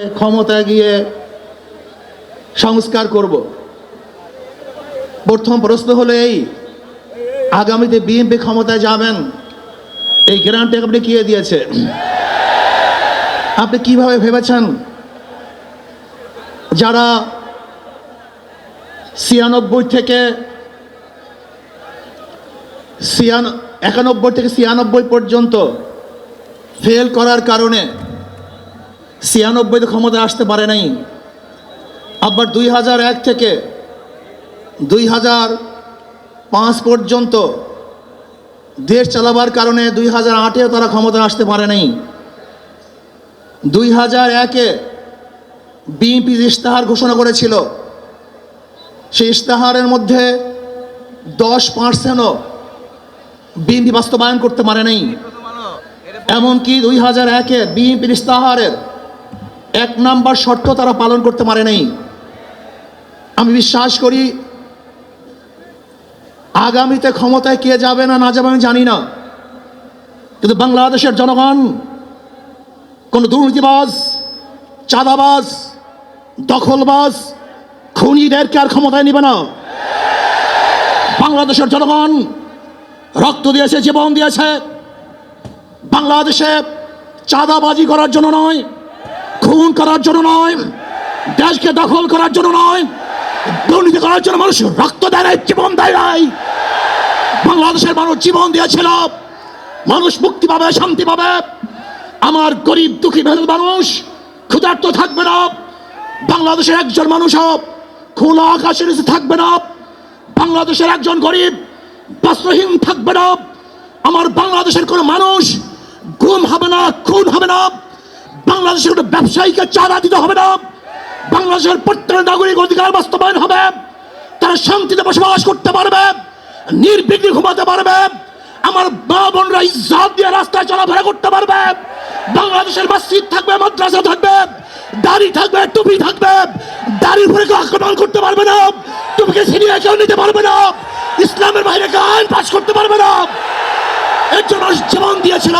ক্ষমতায় গিয়ে সংস্কার করব। প্রথম প্রশ্ন হলো এই, আগামীতে বিএনপি ক্ষমতায় যাবেন, এই গ্রান্টে আপনি কে দিয়েছে? আপনি কীভাবে ভেবেছেন? যারা ছিয়ানব্বই থেকে একানব্বই থেকে ছিয়ানব্বই পর্যন্ত ফেল করার কারণে ছিয়ানব্বইতে ক্ষমতা আসতে পারে নাই। আবার দুই হাজার এক থেকে দুই হাজার পাঁচ পর্যন্ত দেশ চালাবার কারণে দুই হাজার আটেও তারা ক্ষমতা আসতে পারে নাই। দুই হাজার একে বিএনপি ইশতেহার ঘোষণা করেছিল, সেই ইশতেহারের মধ্যে দশ পার্সেন্টও বিএনপি বাস্তবায়ন করতে পারে নাই। এমনকি দুই হাজার একে বিএনপির ইস্তাহারের এক নাম্বার শর্ত তারা পালন করতে পারে নাই। আমি বিশ্বাস করি, আগামীতে ক্ষমতায় কে যাবে না না যাবে আমি জানি না। কিন্তু বাংলাদেশের জনগণ, কোনো দুর্নীতিবাজ, চাঁদাবাজ, দখলবাজ, খুনিদেরকে আর ক্ষমতায় নিবে না। বাংলাদেশের জনগণ রক্ত দিয়েছে, জীবন দিয়েছে। বাংলাদেশে চাঁদাবাজি করার জন্য নয় খুন করার জন্য নয় দেশকে দখল করার জন্য নয় দুর্নীতি করার জন্য মানুষ রক্ত দেয় নাই, জীবন দেয় নাই। বাংলাদেশের মানুষ জীবন দিয়েছিল মানুষ মুক্তি পাবে শান্তি পাবে। আমার গরিব দুঃখী মেহনত মানুষ ক্ষুধার্ত থাকবে না। বাংলাদেশের একজন মানুষ খোলা আকাশের নিচে থাকবে না। বাংলাদেশের একজন গরিব বস্ত্রহীন থাকবে না। আমার বাংলাদেশের কোনো মানুষ গুম হবে না খুন হবে না। বাংলাদেশের কোনো ব্যবসায়ীকে চাঁদা দিতে হবে না। বাংলাদেশের প্রত্যেক নাগরিক অধিকার বাস্তবায়ন হবে। তারা শান্তিতে বসবাস করতে পারবে, নির্বিঘ্নে ঘুমাতে পারবে। আমার মা বোনরা ইজ্জত দিয়ে রাস্তায় চলাফেরা করতে পারবে। বাংলাদেশের মসজিদ থাকবে, মাদ্রাসা থাকবে, দাড়ি থাকবে, টুপি থাকবে। দাড়ির উপরে কেউ আক্রমণ করতে পারবে না। টুপিকে ছিনিয়ে কেউ নিতে পারবে না। ইসলামের বাইরে কেউ আইন পাস করতে পারবে না। এর জন্য জীবন দিয়েছিল,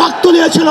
রক্ত দিয়েছিল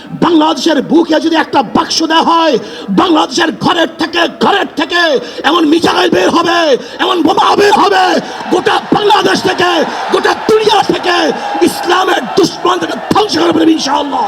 বাংলাদেশের বুকে যদি একটা বাক্স দেওয়া হয়, বাংলাদেশের ঘরের থেকে ঘরের থেকে এমন মিসাইল বের হবে, এমন বোমা বের হবে, গোটা বাংলাদেশ থেকে, গোটা দুনিয়া থেকে ইসলামের দুশ্মন থেকে ধ্বংস করে ফেলবে ইনশাআল্লাহ।